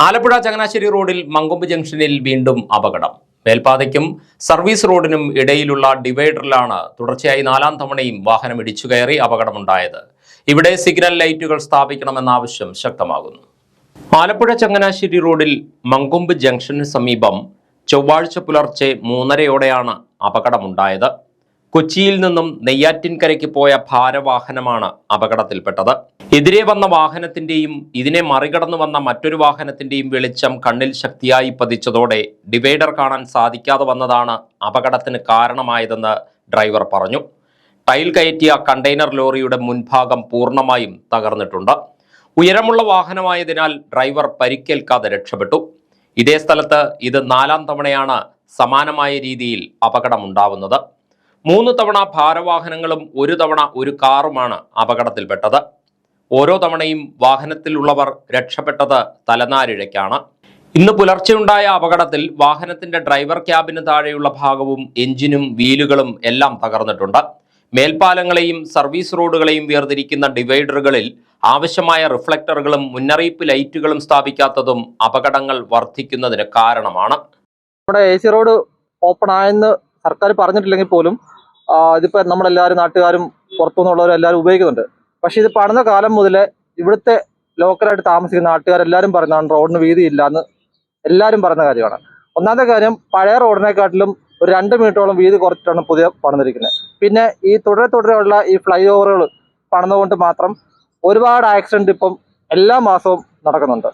ആലപ്പുഴ ചങ്ങനാശ്ശേരി റോഡിൽ മങ്കൊമ്പ് ജംഗ്ഷനിൽ വീണ്ടും അപകടം. മേൽപ്പാതയ്ക്കും സർവീസ് റോഡിനും ഇടയിലുള്ള ഡിവൈഡറിലാണ് തുടർച്ചയായി നാലാം തവണയും വാഹനം ഇടിച്ചു കയറി അപകടമുണ്ടായത്. ഇവിടെ സിഗ്നൽ ലൈറ്റുകൾ സ്ഥാപിക്കണമെന്ന ആവശ്യം ശക്തമാകുന്നു. ആലപ്പുഴ ചങ്ങനാശ്ശേരി റോഡിൽ മങ്കൊമ്പ് ജംഗ്ഷന് സമീപം ചൊവ്വാഴ്ച പുലർച്ചെ മൂന്നരയോടെയാണ് അപകടമുണ്ടായത്. കൊച്ചിയിൽ നിന്നും നെയ്യാറ്റിൻകരയ്ക്ക് പോയ ഭാരവാഹനമാണ് അപകടത്തിൽപ്പെട്ടത്. എതിരെ വന്ന വാഹനത്തിന്റെയും ഇതിനെ മറികടന്നു വന്ന മറ്റൊരു വാഹനത്തിന്റെയും വെളിച്ചം കണ്ണിൽ ശക്തിയായി പതിച്ചതോടെ ഡിവൈഡർ കാണാൻ സാധിക്കാതെ വന്നതാണ് അപകടത്തിന് കാരണമായതെന്ന് ഡ്രൈവർ പറഞ്ഞു. ടൈൽ കയറ്റിയ കണ്ടെയ്നർ ലോറിയുടെ മുൻഭാഗം പൂർണമായും തകർന്നിട്ടുണ്ട്. ഉയരമുള്ള വാഹനമായതിനാൽ ഡ്രൈവർ പരിക്കേൽക്കാതെ രക്ഷപ്പെട്ടു. ഇതേ സ്ഥലത്ത് ഇത് നാലാം തവണയാണ് സമാനമായ രീതിയിൽ അപകടമുണ്ടാവുന്നത്. മൂന്ന് തവണ ഭാരവാഹനങ്ങളും ഒരു തവണ ഒരു കാറുമാണ് അപകടത്തിൽപ്പെട്ടത്. ഓരോ തവണയും വാഹനത്തിലുള്ളവർ രക്ഷപ്പെട്ടത് തലനാരിഴയ്ക്കാണ്. ഇന്ന് പുലർച്ചെയുണ്ടായ അപകടത്തിൽ വാഹനത്തിന്റെ ഡ്രൈവർ ക്യാബിന് താഴെയുള്ള ഭാഗവും എഞ്ചിനും വീലുകളും എല്ലാം തകർന്നിട്ടുണ്ട്. മേൽപ്പാലങ്ങളെയും സർവീസ് റോഡുകളെയും വേർതിരിക്കുന്ന ഡിവൈഡറുകളിൽ ആവശ്യമായ റിഫ്ലക്ടറുകളും മുന്നറിയിപ്പ് ലൈറ്റുകളും സ്ഥാപിക്കാത്തതും അപകടങ്ങൾ വർദ്ധിക്കുന്നതിന് കാരണമാണ്. നമ്മുടെ എ സി റോഡ് ഓപ്പൺ ആയെന്ന് സർക്കാർ പറഞ്ഞിട്ടില്ലെങ്കിൽ പോലും ഇതിപ്പോൾ ഇതിപ്പോ നമ്മളെല്ലാവരും നാട്ടുകാരും പുറത്തുനിന്നുള്ളവരും എല്ലാവരും ഉപയോഗിക്കുന്നുണ്ട്. പക്ഷെ ഇത് പണിത കാലം മുതലേ ഇവിടുത്തെ ലോക്കലായിട്ട് താമസിക്കുന്ന നാട്ടുകാരെല്ലാവരും പറയുന്നതാണ് റോഡിന് വീതിയില്ല എന്ന് എല്ലാവരും പറയുന്ന കാര്യമാണ്. ഒന്നാമത്തെ കാര്യം പഴയ റോഡിനെക്കാട്ടിലും ഒരു രണ്ട് മീറ്ററോളം വീതി കുറച്ചിട്ടാണ് പുതിയ പണിതിരിക്കുന്നത്. പിന്നെ ഈ തുടരെ തുടരെയുള്ള ഈ ഫ്ലൈ ഓവറുകൾ പണിതുകൊണ്ട് മാത്രം ഒരുപാട് ആക്സിഡന്റ് ഇപ്പം എല്ലാ മാസവും നടക്കുന്നുണ്ട്.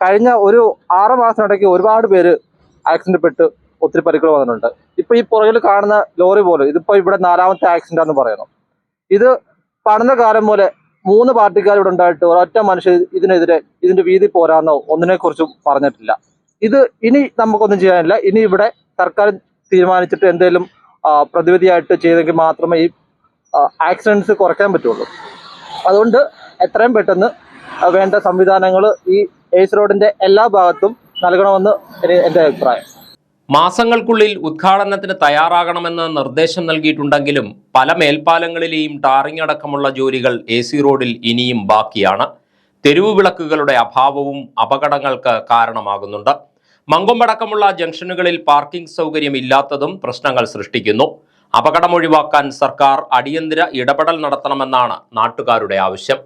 കഴിഞ്ഞ ഒരു ആറ് മാസത്തിനിടയ്ക്ക് ഒരുപാട് പേര് ആക്സിഡന്റ് പെട്ട് ഒത്തിരി പരിക്കുകൾ വന്നിട്ടുണ്ട്. ഇപ്പൊ ഈ പുറകിൽ കാണുന്ന ലോറി പോലെ ഇതിപ്പോ ഇവിടെ നാലാമത്തെ ആക്സിഡന്റ് ആണെന്ന് പറയുന്നു. ഇത് പഠന കാലം പോലെ മൂന്ന് പാർട്ടിക്കാർ ഇവിടെ ഉണ്ടായിട്ട് ഒരൊറ്റ മനുഷ്യർ ഇതിനെതിരെ ഇതിന്റെ വീതി പോരാന്നോ ഒന്നിനെ കുറിച്ചും പറഞ്ഞിട്ടില്ല. ഇത് ഇനി നമുക്കൊന്നും ചെയ്യാനില്ല. ഇനി ഇവിടെ സർക്കാർ തീരുമാനിച്ചിട്ട് എന്തെങ്കിലും പ്രതിവിധിയായിട്ട് ചെയ്തെങ്കിൽ മാത്രമേ ഈ ആക്സിഡൻസ് കുറയ്ക്കാൻ പറ്റുള്ളൂ. അതുകൊണ്ട് എത്രയും പെട്ടെന്ന് വേണ്ട സംവിധാനങ്ങൾ ഈ എയ്സ് റോഡിന്റെ എല്ലാ ഭാഗത്തും നൽകണമെന്ന് എന്റെ അഭിപ്രായം. മാസങ്ങൾക്കുള്ളിൽ ഉദ്ഘാടനത്തിന് തയ്യാറാകണമെന്ന് നിർദ്ദേശം നൽകിയിട്ടുണ്ടെങ്കിലും പല മേൽപ്പാലങ്ങളിലെയും ടാറിംഗ് അടക്കമുള്ള ജോലികൾ എ സി റോഡിൽ ഇനിയും ബാക്കിയാണ്. തെരുവ് വിളക്കുകളുടെ അഭാവവും അപകടങ്ങൾക്ക് കാരണമാകുന്നുണ്ട്. മങ്കൊമ്പടക്കമുള്ള ജംഗ്ഷനുകളിൽ പാർക്കിംഗ് സൗകര്യം ഇല്ലാത്തതും പ്രശ്നങ്ങൾ സൃഷ്ടിക്കുന്നു. അപകടം ഒഴിവാക്കാൻ സർക്കാർ അടിയന്തര ഇടപെടൽ നടത്തണമെന്നാണ് നാട്ടുകാരുടെ ആവശ്യം.